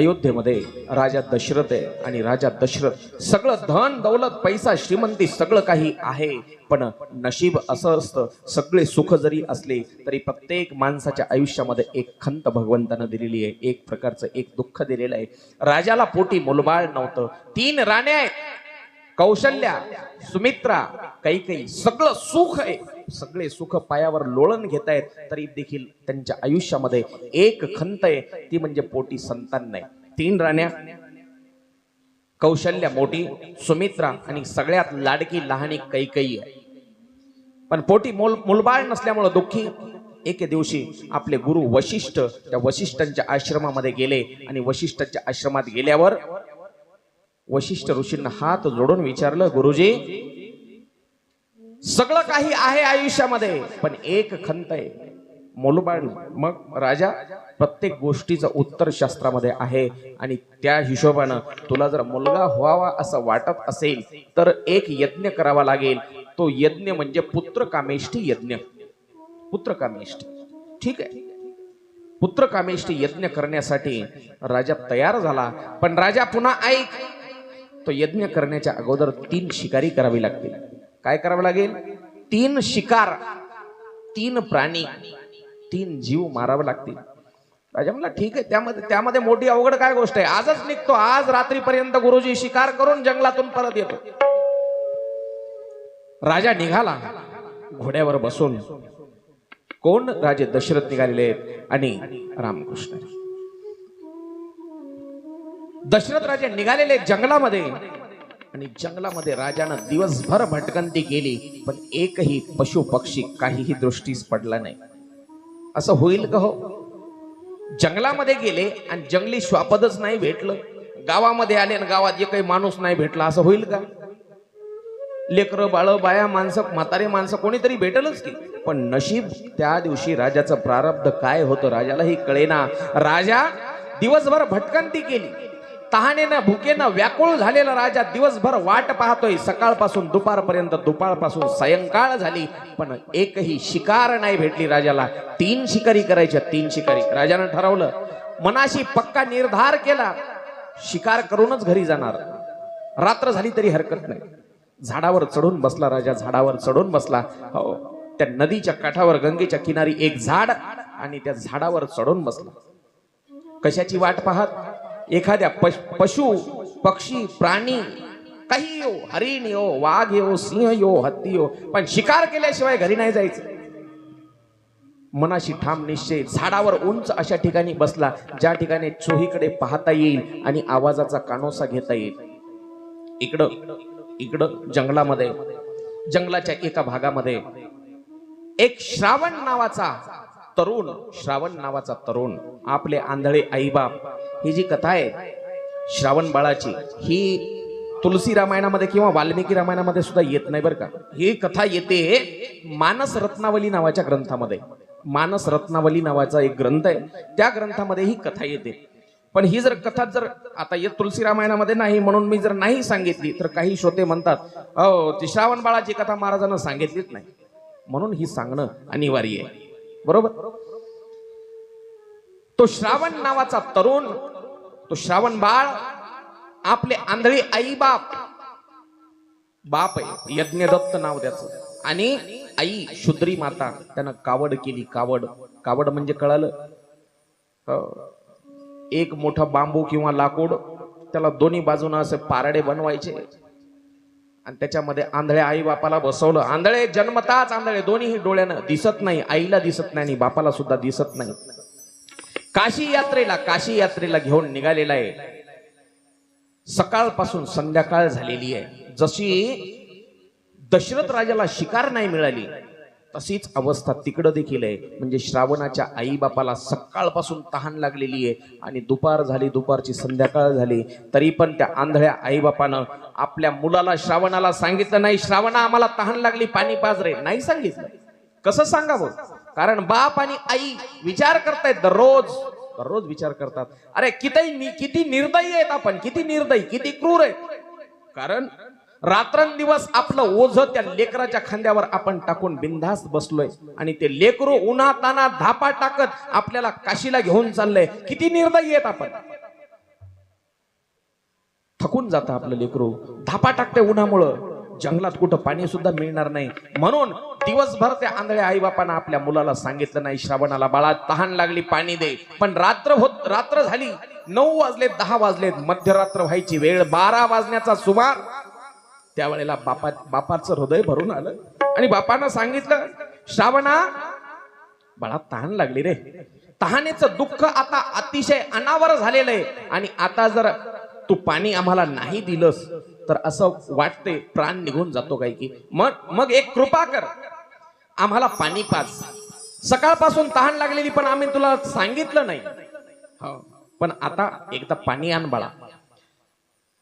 अयोध्येमध्ये राजा दशरथ आहे आणि राजा दशरथ सगळं धन दौलत पैसा श्रीमंती सगळं काही आहे. पण नशीब असं असतं सगळे सुख जरी असले तरी प्रत्येक माणसाच्या आयुष्यामध्ये एक खंत भगवंतानं दिलेली आहे. एक प्रकारचं एक दुःख दिलेलं आहे. राजाला पोटी मुलबाळ नव्हतं. तीन राण्या आहेत. कौशल्या सुमित्रा कैकई सगळं सुख आहे. सगळे सुख पायावर लोळण घेत आहेत तरी देखील त्यांच्या आयुष्यामध्ये एक खंत आहे ती म्हणजे पोटी संतान नाही. तीन राण्या कौशल्या मोठी सुमित्रा आणि सगळ्यात लाडकी लहानी कैकई आहे. पण पोटी मोल मुलबाळ नसल्यामुळं दुःखी एके दिवशी आपले गुरु वशिष्ठ त्या वशिष्ठांच्या आश्रमामध्ये गेले आणि वशिष्ठांच्या आश्रमात गेल्यावर वशिष्ठ ऋषींना हात जोडून विचारलं गुरुजी सगळं काही आहे आयुष्यामध्ये पण एक खंत आहे. मोलबाळ मग राजा प्रत्येक गोष्टीचं उत्तर शास्त्रामध्ये आहे आणि त्या हिशोबानं तुला जर मुलगा व्हावा असं वाटत असेल तर एक यज्ञ करावा लागेल. तो यज्ञ म्हणजे पुत्र कामेष्ठी यज्ञ. पुत्र कामेष्ठी ठीक आहे. पुत्र कामेष्ठी यज्ञ करण्यासाठी राजा तयार झाला पण राजा पुन्हा ऐक तो यज्ञ करण्याच्या अगोदर तीन शिकारी करावी लागतील. काय करावं लागेल? तीन शिकार तीन प्राणी तीन जीव मारावे लागतील. राजा म्हणला ठीक आहे त्यामध्ये त्यामध्ये मोठी अवघड काय गोष्ट आहे? आजच निघतो आज रात्रीपर्यंत गुरुजी शिकार करून जंगलातून परत येतो. राजा निघाला घोड्यावर बसून. कोण? राजे दशरथ निघालेले आहेत आणि रामकृष्ण. दशरथ राजे निघालेले जंगलामध्ये. आणि जंगलामध्ये राजानं दिवसभर भटकंती केली पण एकही पशु पक्षी काहीही दृष्टीस पडला नाही. असं होईल का हो. जंगलामध्ये गेले आणि जंगली श्वापदच नाही भेटलं. गावामध्ये आले आणि गावात एकही माणूस नाही भेटला असं होईल का लेकरं बाळ बाया माणसं म्हातारे माणसं कोणीतरी भेटलच की. पण नशीब त्या दिवशी राजाचं प्रारब्ध काय होतं राजालाही कळेना. राजा दिवसभर भटकंती केली. तहानेनं भुकेनं व्याकुळ झालेला राजा दिवसभर वाट पाहतोय. सकाळपासून दुपारपर्यंत दुपारपासून सायंकाळ झाली पण एकही शिकार नाही भेटली राजाला. तीन शिकारी करायच्या तीन शिकारी. राजानं ठरवलं मनाशी पक्का निर्धार केला शिकार करूनच घरी जाणार. रात्र झाली तरी हरकत नाही. झाडावर चढून बसला राजा झाडावर चढून बसला. हो त्या नदीच्या काठावर गंगेच्या किनारी एक झाड आणि त्या झाडावर चढून बसला. कशाची वाट पाहत? एखाद्या पश पशु पक्षी प्राणी काही हो हरिण हो वाघ हो सिंह यो हत्ती हो पण शिकार केल्याशिवाय घरी नाही जायचं. मनाशी ठाम निश्चय झाडावर उंच अशा ठिकाणी बसला ज्या ठिकाणी चोहीकडे पाहता येईल आणि आवाजाचा कानोसा घेता येईल. इकडं इकडं जंगलामध्ये जंगलाच्या एका भागामध्ये एक श्रावण नावाचा तरुण श्रावण नावाचा तरुण आपले आंधळे आईबाप ही जी कथा आहे श्रावण बाळाची ही तुलसी रामायणामध्ये किंवा वाल्मिकी रामायणामध्ये सुद्धा येत नाही बरं का. ही कथा येते मानस रत्नावली नावाच्या ग्रंथामध्ये. मानस रत्नावली नावाचा एक ग्रंथ आहे. त्या ग्रंथामध्ये ही कथा येते. पण ही जर कथा जर आता येत तुलसी रामायणामध्ये नाही म्हणून मी जर नाही सांगितली तर काही श्रोते म्हणतात अहो ती श्रावण बाळाची कथा महाराजांना सांगितलीच नाही. म्हणून ही सांगणं अनिवार्य आहे. बरोबर? तो श्रावण नावाचा तरुण तो श्रावण बाळ आपले आंधळी आई बाप बाप आहे यज्ञदत्त नाव त्याचं. आणि आई शुद्री माता त्यानं कावड केली कावड. कावड म्हणजे कळालं? एक मोठा बांबू किंवा लाकूड त्याला दोन्ही बाजूनं असे पारडे बनवायचे. आणि त्याच्यामध्ये आंधळ्या आई बापाला बसवलं. आंधळे जन्मताच आंधळे. दोन्हीही डोळ्यानं दिसत नाही. आईला दिसत नाही आणि बापाला सुद्धा दिसत नाही. काशी यात्रेला काशी यात्रेला घेऊन निघालेला आहे. सकाळपासून संध्याकाळ झालेली आहे. जशी दशरथ राजाला शिकार नाही मिळाली तशीच अवस्था तिकडं देखील आहे. म्हणजे श्रावणाच्या आई बापाला सकाळपासून तहान लागलेली आहे आणि दुपार झाली दुपारची संध्याकाळ झाली तरी पण त्या आंधळ्या आईबापानं आपल्या मुलाला श्रावणाला सांगितलं नाही. श्रावणा आम्हाला तहान लागली पाणी पाजरे नाही सांगितलं. कसं सांगावं? कारण बाप आणि आई विचार करतायत दररोज. दररोज विचार करतात. अरे किती किती निर्दयी आहेत आपण. किती निर्दयी किती क्रूर आहेत. कारण रात्रंदिवस आपलं ओझ त्या लेकराच्या खांद्यावर आपण टाकून बिंधास बसलोय. आणि ते लेकरू उन्हा ताना धापा टाकत आपल्याला काशीला घेऊन चाललंय. किती निर्दयी आहेत आपण. थकून जातं आपलं लेकरू. धापा टाकते उन्हामुळं जंगलात कुठं पाणी सुद्धा मिळणार नाही. म्हणून दिवसभर त्या आंधळ्या आईबापानं आपल्या मुलाला सांगितलं नाही श्रावणाला बाळा तहान लागली पाणी दे. पण रात्र होत रात्र झाली. नऊ वाजलेत दहा वाजलेत मध्यरात्र व्हायची वेळ. बारा वाजण्याचा सुमार. त्यावेळेला बापा बापाचं हृदय भरून आलं. आणि बापानं सांगितलं श्रावणा बाळा तहान लागली रे. तहानेचं दुःख आता अतिशय अनावर झालेलं आहे. आणि आता जर तू पाणी आम्हाला नाही दिलंस तर असं वाटते प्राण निघून जातो काय की. मग मग एक कृपा कर. आम्हाला पाणी पाच सकाळपासून तहान लागलेली पण आम्ही तुला सांगितलं नाही. हो. पण आता एकदा पाणी आण बाळा.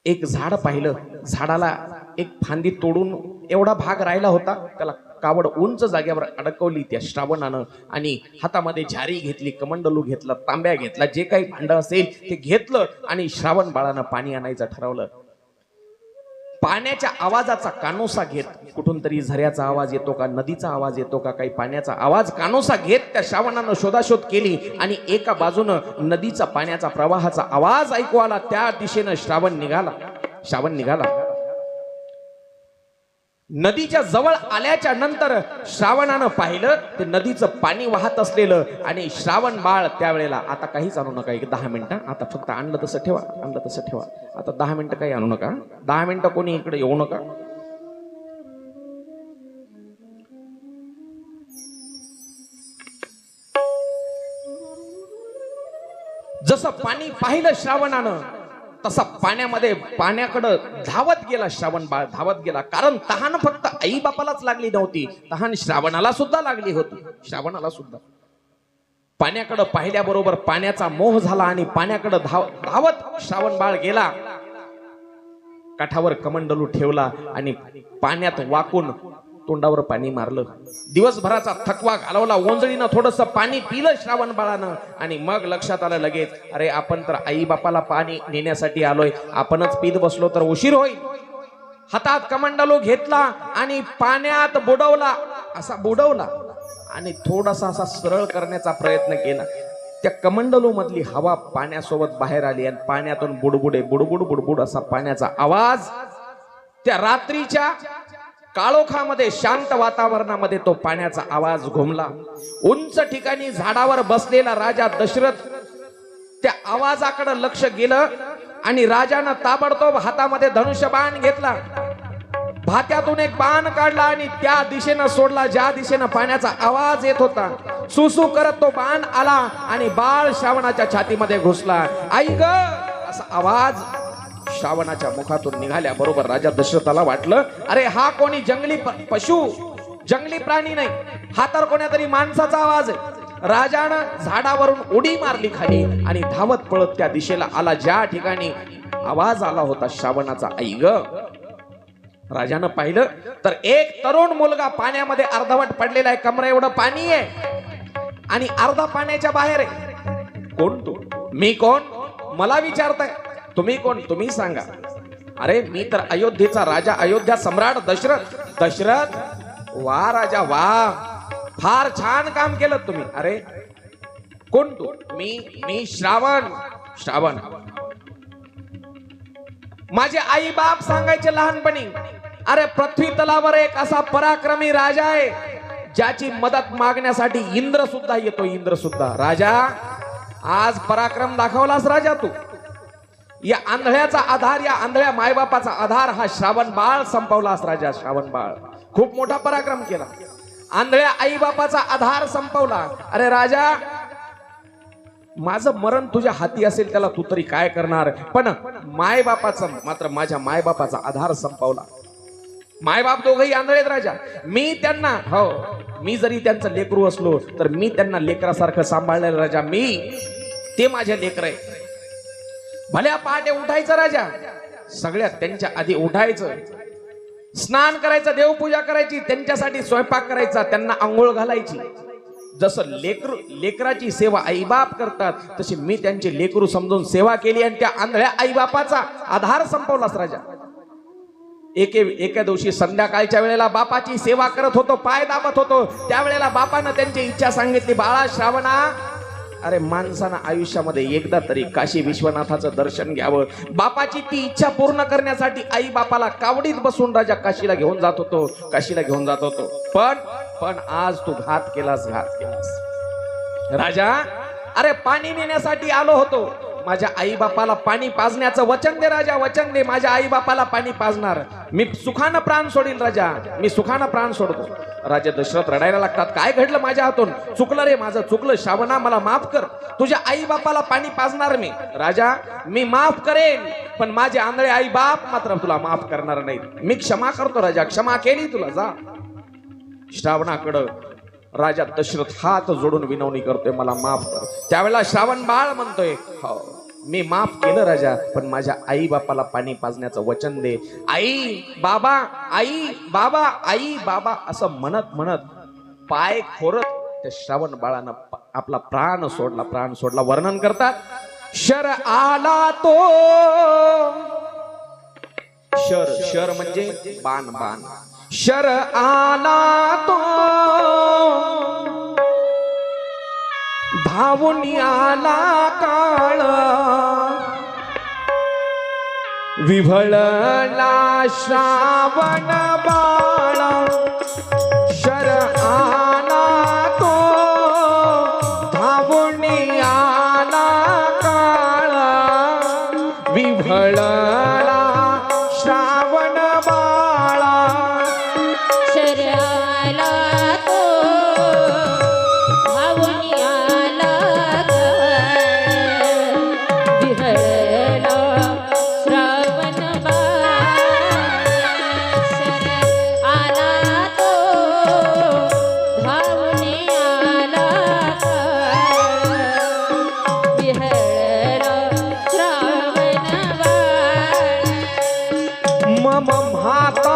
एक झाड पाहिलं. झाडाला एक फांदी तोडून एवढा भाग राहिला होता त्याला कावड उंच जागेवर अडकवली त्या श्रावणानं आणि हातामध्ये झारी घेतली कमंडलू घेतला तांब्या घेतला जे काही भांड असेल ते घेतलं आणि श्रावण बाळानं पाणी आणायचं ठरवलं. पाण्याच्या आवाजाचा कानोसा घेत कुठून तरी झऱ्याचा आवाज येतो का नदीचा आवाज येतो का काही पाण्याचा आवाज कानोसा घेत त्या श्रावणानं शोधाशोध केली आणि एका बाजूनं नदीचा पाण्याचा प्रवाहाचा आवाज ऐकू आला त्या दिशेनं श्रावण निघाला. श्रावण निघाला. नदीच्या जवळ आल्याच्यानंतर श्रावणानं पाहिलं ते नदीचं पाणी वाहत असलेलं आणि श्रावण बाळ त्यावेळेला आता काहीच आणू नका एक दहा मिनिटं आता फक्त आणलं तसं ठेवा आणलं तसं ठेवा. आता दहा मिनिटं काही आणू नका. दहा मिनिटं कोणी इकडे येऊ नका. जसं पाणी पाहिलं श्रावणानं तसा पाण्यामध्ये पाण्याकडं धावत गेला श्रावण बाळ धावत गेला. कारण तहान फक्त आई बापालाच लागली नव्हती. तहान श्रावणाला सुद्धा लागली होती. श्रावणाला सुद्धा. पाण्याकडं पाहिल्याबरोबर पाण्याचा मोह झाला आणि पाण्याकडं धाव धावत श्रावण बाळ गेला. काठावर कमंडलू ठेवला आणि पाण्यात वाकून तोंडावर पाणी मारलं. दिवसभराचा थकवा घालवला. ओंजळीनं थोडस पाणी पिलं श्रावण बाळानं. आणि मग लक्षात आलं लगेच अरे आपण तर आई बापाला पाणी नेण्यासाठी आलोय. आपणच पीत बसलो तर उशीर होईल. हातात कमंडलू घेतला आणि पाण्यात बुडवला. असा बुडवला आणि थोडासा असा सरळ करण्याचा प्रयत्न केला. त्या कमंडलो मधली हवा पाण्यासोबत बाहेर आली आणि पाण्यातून बुडबुडे बुडबुड बुडबुड असा पाण्याचा आवाज त्या रात्रीच्या काळोखामध्ये शांत वातावरणामध्ये तो पाण्याचा आवाज घुमला. उंच ठिकाणी झाडावर बसलेला राजा दशरथ त्या आवाजाकडे लक्ष गेलं आणि राजानं ताबडतोब हातामध्ये धनुष्य बाण घेतला. भात्यातून एक बाण काढला आणि त्या दिशेनं सोडला ज्या दिशेनं पाण्याचा आवाज येत होता. सुसू करत तो बाण आला आणि बाळ श्रावणाच्या छातीमध्ये घुसला. आई ग! असा आवाज श्रावणाच्या मुखातून निघाल्या. बरोबर राजा दशरथाला वाटलं अरे हा कोणी जंगली प- पशु? जंगली प्राणी नाही. हा तर कोण्या माणसाचा आवाज आहे. राजानं झाडावरून उडी मारली खाली आणि धावत पळत त्या दिशेला आला. ज्या ठिकाणी आवाज आला होता श्रावणाचा आई ग राजानं पाहिलं तर एक तरुण मुलगा पाण्यामध्ये अर्धवट पडलेला आहे. कमरा एवढं पाणी आहे आणि अर्धा पाण्याच्या बाहेर आहे. कोण तू? मी कोण? मला विचारताय. तुम्ही कोण? तुम्ही सांगा. अरे मी तर अयोध्येचा राजा अयोध्या सम्राट दशरथ. दशरथ वा राजा वा. फार छान काम केलं तुम्ही. अरे कोण तू? मी मी श्रावण. श्रावण. माझे आई बाप सांगायचे लहानपणी अरे पृथ्वी तलावर एक असा पराक्रमी राजा आहे ज्याची मदत मागण्यासाठी इंद्र सुद्धा येतो इंद्र सुद्धा राजा आज पराक्रम दाखवलास राजा तू. या आंधळ्याचा आधार या आंधळ्या मायबापाचा आधार हा श्रावण बाळ संपवलास राजा श्रावण बाळ. खूप मोठा पराक्रम केला. आंधळ्या आईबापाचा आधार संपवला. अरे राजा माझं मरण तुझ्या हाती असेल त्याला तू तरी काय करणार? पण मायबापाचं मात्र माझ्या मायबापाचा आधार संपवला. मायबाप दोघही आंधळेत राजा. मी त्यांना हो मी जरी त्यांचं लेकरू असलो तर मी त्यांना लेकरासारखं सांभाळलेलं राजा. मी ते माझे लेकर आहे भल्या पहाटे उठायचं राजा. सगळ्यात त्यांच्या आधी उठायचं. स्नान करायचं देवपूजा करायची त्यांच्यासाठी स्वयंपाक करायचा त्यांना आंघोळ घालायची. जसं लेकरू लेकराची सेवा आईबाप करतात तशी मी त्यांची लेकरू समजून सेवा केली आणि त्या आंधळ्या आईबापाचा आधार संपवलाच राजा. एके एका दिवशी संध्याकाळच्या वेळेला बापाची सेवा करत होतो पाय दाबत होतो. त्यावेळेला बापानं त्यांची इच्छा सांगितली बाळा श्रावणा अरे माणसानं आयुष्यामध्ये एकदा तरी काशी विश्वनाथाचं दर्शन घ्यावं. बापाची ती इच्छा पूर्ण करण्यासाठी आई बापाला कावडीत बसून राजा काशीला घेऊन जात होतो. काशीला घेऊन जात होतो. पण पण आज तू घात केलास घात केलास. राजा अरे पाणी नेण्यासाठी आलो होतो. माझ्या आई बापाला पाणी पाजण्याचं वचन दे राजा वचन दे. माझ्या आई बापाला पाणी पाजणार. मी सुखानं प्राण सोडील राजा. मी सुखानं प्राण सोडतो. राजा दशरथ रडायला लागतात. काय घडलं माझ्या हातून? चुकलं रे माझं. चुकलं. श्रावणा मला माफ कर. तुझ्या आई बापाला पाणी पाजणार मी. राजा मी माफ करेन. पण माझे आंधळे आई बाप मात्र तुला माफ करणार नाही मी क्षमा करतो राजा. क्षमा केली तुला. जा. श्रावणाकडं राजा दशरथ हात जोडून विनवणी करतोय मला माफ कर. त्यावेळेला श्रावण बाळ म्हणतोय हो मी माफ केलं राजा पण माझ्या आई बापाला पाणी पाजण्याचं वचन दे. आई बाबा आई बाबा आई बाबा असं म्हणत म्हणत पाय खोरत त्या श्रावण बाळानं प- आपला प्राण सोडला प्राण सोडला. वर्णन करतात शर आला तो. शर शर म्हणजे बाण बाण. शर आला तो धावून आला काळ. विभळला श्रावण बाळा. शर आला ভাত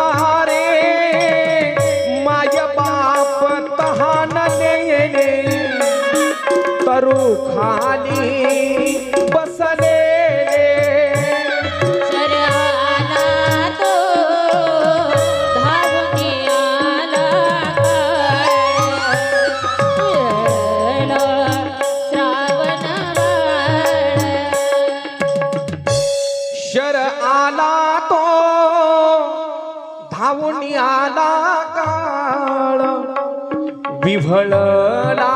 विव्हळला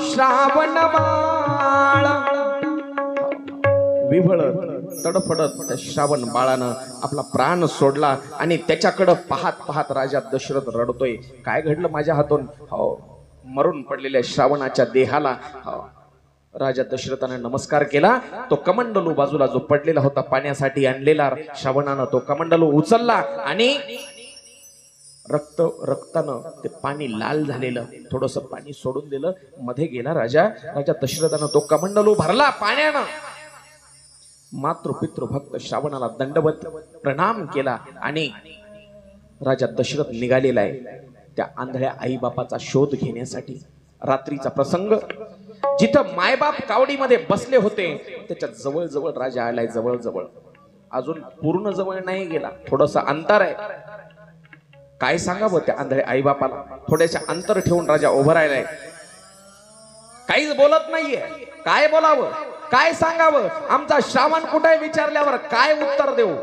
श्रावण बाळ. विभळ तडफडत त्या श्रावण बाळानं आपला प्राण सोडला आणि त्याच्याकडं पाहत पाहत राजा दशरथ रडतोय. काय घडलं माझ्या हातून? हो मरून पडलेल्या श्रावणाच्या देहाला हो. राजा दशरथाने नमस्कार केला. तो कमंडलू बाजूला जो पडलेला होता पाण्यासाठी आणलेला श्रावणानं तो कमंडलू उचलला आणि रक्त रक्तानं ते पाणी लाल झालेलं थोडंसं पाणी सोडून दिलं. मध्ये गेला राजा. राजा दशरथानं तो कमंडलो भरला पाण्यानं. मातृ पितृ भक्त श्रावणाला दंडवत प्रणाम केला आणि राजा दशरथ निघालेला आहे. त्या आंधळ्या आईबापाचा शोध घेण्यासाठी रात्रीचा प्रसंग. जिथं मायबाप कावडीमध्ये बसले होते त्याच्या जवळजवळ राजा आलाय जवळजवळ. अजून पूर्ण जवळ नाही गेला. थोडस अंतर आहे. काय सांगावं त्या आंधळ्या आईबापाला? थोड्याशा अंतर ठेवून राजा उभं राहिलाय. काहीच बोलत नाहीये. काय बोलावं? काय सांगावं? आमचा श्रावण कुठे विचारल्यावर काय उत्तर देऊ?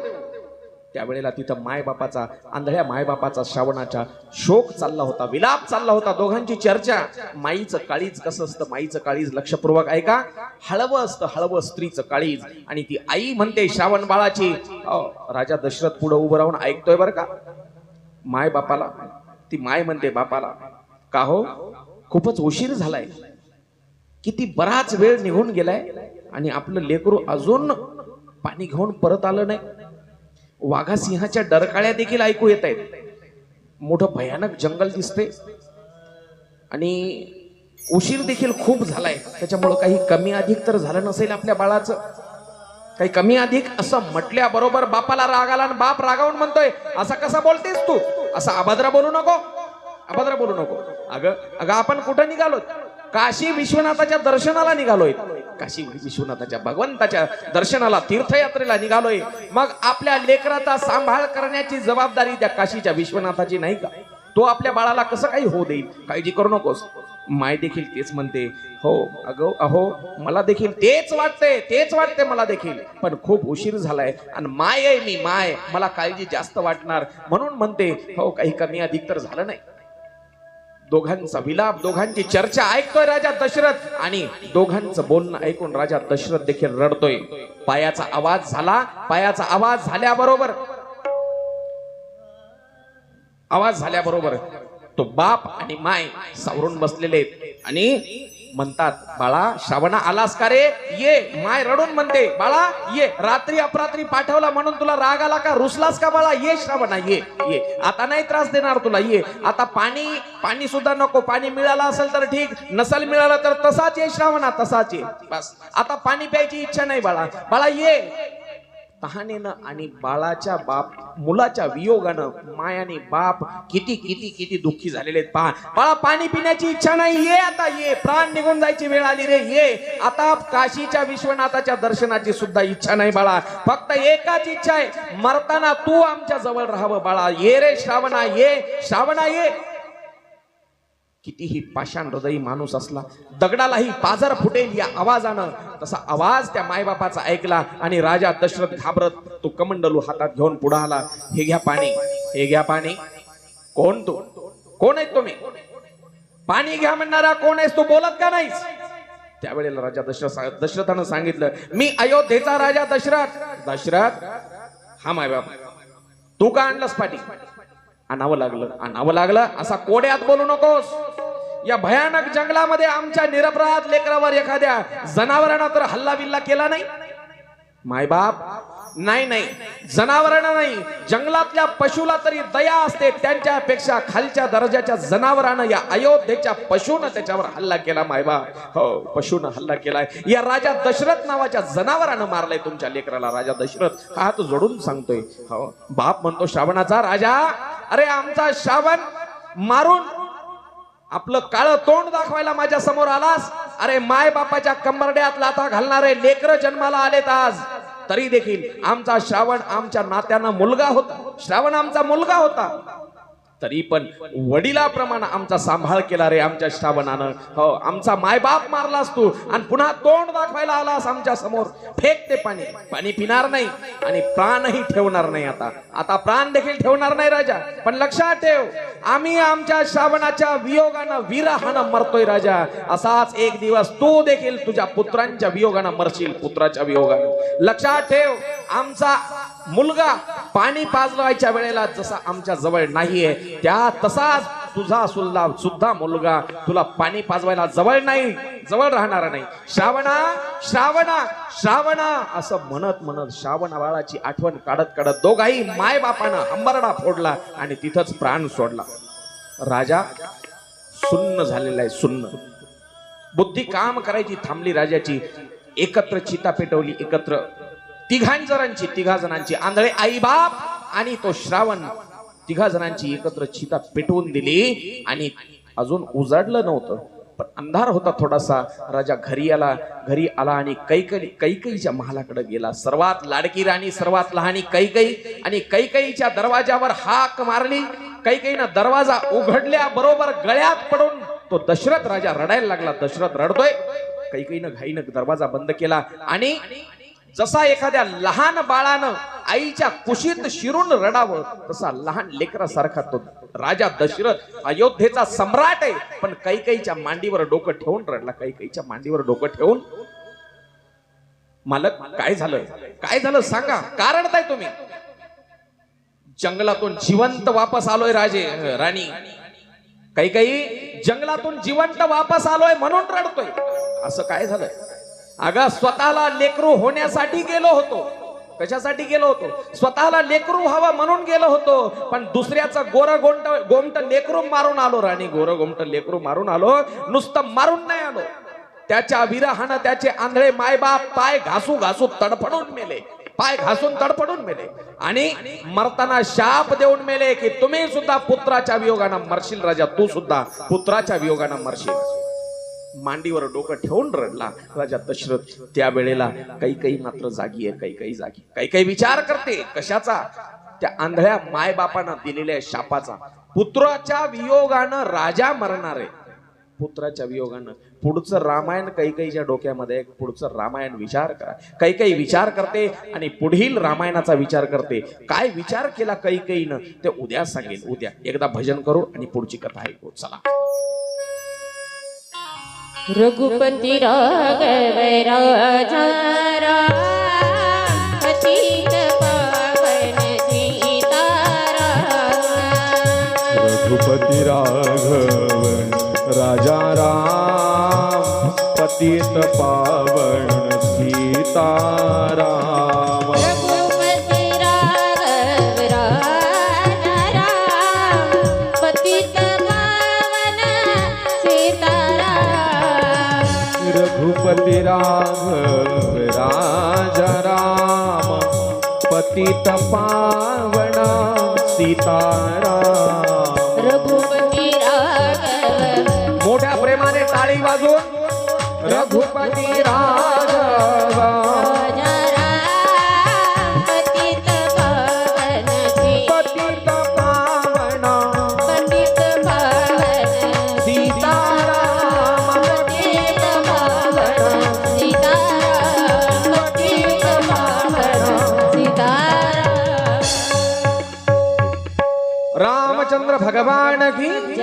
त्यावेळेला तिथं मायबापाचा आंधळ्या मायबापाचा श्रावणाचा शोक चालला होता विलाप चालला होता दोघांची चर्चा. माईचं काळीज कसं असतं? माईचं काळीज लक्षपूर्वक ऐका. हळवं असतं हळवं स्त्रीचं काळीज. आणि ती आई म्हणते श्रावण बाळाची. राजा दशरथ पुढे उभं राहून ऐकतोय बरं का? माय बापाला ती माय म्हणते बापाला का हो खूपच उशीर झालाय. किती बराच वेळ निघून गेलाय आणि आपलं लेकरू अजून पाणी घेऊन परत आलं नाही. वाघा सिंहाच्या डरकाळ्या देखील ऐकू येत आहेत. मोठं भयानक जंगल दिसते आणि उशीर देखील खूप झालाय. त्याच्यामुळं काही कमी अधिक तर झालं नसेल आपल्या बाळाचं. काही कमी अधिक असं म्हटल्याबरोबर बापाला राग आला आणि बाप रागावून म्हणतोय असा कसा बोलतेस तू? असं अभद्र बोलू नको. अभद्र बोलू नको. अगं अगं आपण कुठं निघालो काशी विश्वनाथाच्या दर्शनाला निघालोय. काशी विश्वनाथाच्या भगवंताच्या दर्शनाला तीर्थयात्रेला निघालोय. मग आपल्या लेकराचा सांभाळ करण्याची जबाबदारी त्या काशीच्या विश्वनाथाची नाही का? तो आपल्या बाळाला कसं काही होऊ देईल? काळजी करू नकोस. माय देखील तेच म्हणते. हो अगो अहो मला देखील तेच वाटते तेच वाटते मला देखील. पण खूप उशीर झालाय आणि माय आहे मी माय. मला काळजी जास्त वाटणार. म्हणून म्हणते हो काही कमी अधिक तर झालं नाही. दोघांचा विलाप दोघांची चर्चा ऐकतोय राजा दशरथ आणि दोघांचं बोलणं ऐकून राजा दशरथ देखील रडतोय. पायाचा आवाज झाला पायाचा आवाज झाल्याबरोबर आवाज झाल्याबरोबर तो बाप आणि माय सावरून बसलेले आणि म्हणतात बाळा श्रावणा आलास का रे? ये. माय रडून म्हणते बाळा ये. रात्री अपरात्री पाठवला म्हणून तुला राग आला का? रुसलास का बाळा? ये श्रावणा ये ये. आता नाही त्रास देणार तुला ये. आता पाणी पाणी सुद्धा नको. पाणी मिळालं असेल तर ठीक. नसेल मिळालं तर तसाच ये श्रावणा तसाच ये. बस. आता पाणी प्यायची इच्छा नाही बाळा. बाळा ये. तहानेनं आणि बाळाच्या बाप मुलाच्या वियोगानं मायाने बाप किती किती किती दुःखी झालेले आहेत पहा. बाळा पाणी पिण्याची इच्छा नाही ये आता ये. प्राण निघून जायची वेळ आली रे ये. आता काशीच्या विश्वनाथाच्या दर्शनाची सुद्धा इच्छा नाही बाळा. फक्त एकाच इच्छा आहे मरताना तू आमच्या जवळ राहावं बाळा. ये रे श्रावणा ये. श्रावणा ये. कितीही पाषाण हृदयी माणूस असला दगडालाही पाझर फुटेल या आवाजानं. तसा आवाज त्या मायबापाचा ऐकला आणि राजा दशरथ घाबरत तो कमंडलू हातात घेऊन पुढे आला. हे घ्या पाणी हे घ्या पाणी. कोण तू? कोण आहे तुम्ही? पाणी घ्या म्हणणारा कोण आहेस? तू बोलत का नाहीस? त्यावेळेला राजा दशरथ दशरथानं सांगितलं मी अयोध्येचा राजा दशरथ. दशरथ? हा मायबाप. तू का आणलंस पाठी आणावं लागलं. आणावं लागलं. असा कोड्यात बोलू नकोस. या भयानक जंगलामध्ये आमच्या निरपराध लेकरावर एखाद्या जनावरांना तर हल्ला बिल्ला केला नाही? मायबाप नाही नाही. जनावरांना नाही. जंगलातल्या पशुला तरी दया असते. त्यांच्यापेक्षा खालच्या दर्जाच्या जनावरानं या अयोध्येच्या पशून त्याच्यावर हल्ला केला मायबाप हो पशून हल्ला केलाय. या राजा दशरथ नावाच्या जनावरानं मारलाय तुमच्या लेकराला राजा दशरथ. हा हात जोडून सांगतोय. हो बाप म्हणतो श्रावणाचा राजा अरे आमचा श्रावण मारून आपलं काळं तोंड दाखवायला माझ्यासमोर आलास? अरे माय बापाच्या कंबरड्यात लाथा घालणारे लेकर जन्माला आलेत आज. तरी देखील आमचा श्रावण आमच्या नात्यानं मुलगा होता. श्रावण आमचा मुलगा होता. तरी पण वडिलाप्रमाणे आमचा सांभाळ केला रे आमच्या श्रावणानं. हो आमचा मायबाप मारलास तू आणि पुन्हा तोंड दाखवायला आलास आमच्यासमोर. फेक ते पाणी. पाणी पिणार नाही आणि प्राणही ठेवणार नाही आता. आता प्राण देखील ठेवणार नाही राजा. पण लक्षात ठेव आम्ही आमच्या श्रावणाच्या वियोगानं विराहानं मरतोय राजा. असाच एक दिवस तू देखील तुझ्या पुत्रांच्या वियोगानं मरशील पुत्राच्या वियोगानं. लक्षात ठेव आमचा मुलगा पाणी पाजवायच्या वेळेला जसा आमच्या जवळ नाहीये त्या तसाच तुझा सुद्धा सुद्धा मुलगा तुला पाणी पाजवायला जवळ नाही जवळ राहणारा नाही. श्रावणा श्रावणा श्रावणा असं म्हणत म्हणत श्रावणा बाळाची आठवण काढत काढत दोघाही माय बापानं हंबरडा फोडला आणि तिथंच प्राण सोडला. राजा सुन्न झालेला आहे सुन्न. बुद्धी काम करायची थांबली राजाची. एकत्र चिता पेटवली एकत्र तिघांजरांची तिघा जणांची आंधळे आई बाप आणि तो श्रावण. तिघा जणांची एकत्र चिता पेटवून दिली आणि अजून उजाडलं नव्हतं. पण अंधार होता थोडासा. राजा घरी आला घरी आला आणि कैकई कैकईच्या महालाकडे गेला. सर्वात लाडकी राणी सर्वात लहानी कैकई आणि कैकईच्या दरवाजावर हाक मारली. कैकईनं दरवाजा उघडल्या बरोबर गळ्यात पडून तो दशरथ राजा रडायला लागला. दशरथ रडतोय. कैकईनं घाईनं दरवाजा बंद केला आणि जसा एखाद्या लहान बाळानं आईच्या कुशीत शिरून रडावं तसा लहान लेकरासारखा तो राजा दशरथ अयोध्येचा सम्राट आहे. पण कैकईच्या मांडीवर डोकं ठेवून रडला. कैकईच्या मांडीवर डोकं ठेवून मालक काय झालं? काय झालं सांगा. का रडताय तुम्ही? जंगलातून जिवंत वापस आलोय राजे राणी. काही काही जंगलातून जिवंत वापस आलोय म्हणून रडतोय. असं काय झालंय अगं स्वतःला लेकरू होण्यासाठी गेलो होतो. कशासाठी गेलो होतो? स्वतःला लेकरू व्हावा म्हणून गेलो होतो पण दुसऱ्याचा गोर गोमट गोमट लेकरू मारून आलो राणी. गोर गोमट लेकरू मारून आलो नुसतं मारून नाही आलो. त्याच्या विरहानं त्याचे आंधळे मायबाप पाय घासू घासू तडफडून मेले. पाय घासून तडफडून मेले. आणि मरताना शाप देऊन मेले की तुम्ही सुद्धा पुत्राच्या वियोगानं मरशील राजा तू सुद्धा पुत्राच्या वियोगानं मरशील. मांडीवर डोकं ठेवून रडला. राजा दशरथ त्या वेळेला काही काही मात्र जागी आहे काही काही जागी. काही काही विचार करते कशाचा? त्या आंधळ्या मायबापानं दिलेल्या शापाचा. पुत्राच्या वियोगानं राजा मरणार आहे. पुत्राच्या वियोगानं. पुढचं रामायण कैकईच्या डोक्यामध्ये पुढचं रामायण विचार करा. कैकई विचार करते आणि पुढील रामायणाचा विचार करते. काय विचार केला कैकईनं ते उद्या सांगेल उद्या एकदा भजन करू आणि पुढची कथा ऐकू. चला. रघुपती राघव राजा राम पतित पावन सीताराम रघुपती राघव राजा राम पतित पावन। रघुपती राघव राजा राम पतित पावन सीताराम रघुपती राघव मोठ्या प्रेमाने टाळी वाजून रघुपती राघव भगवान की जय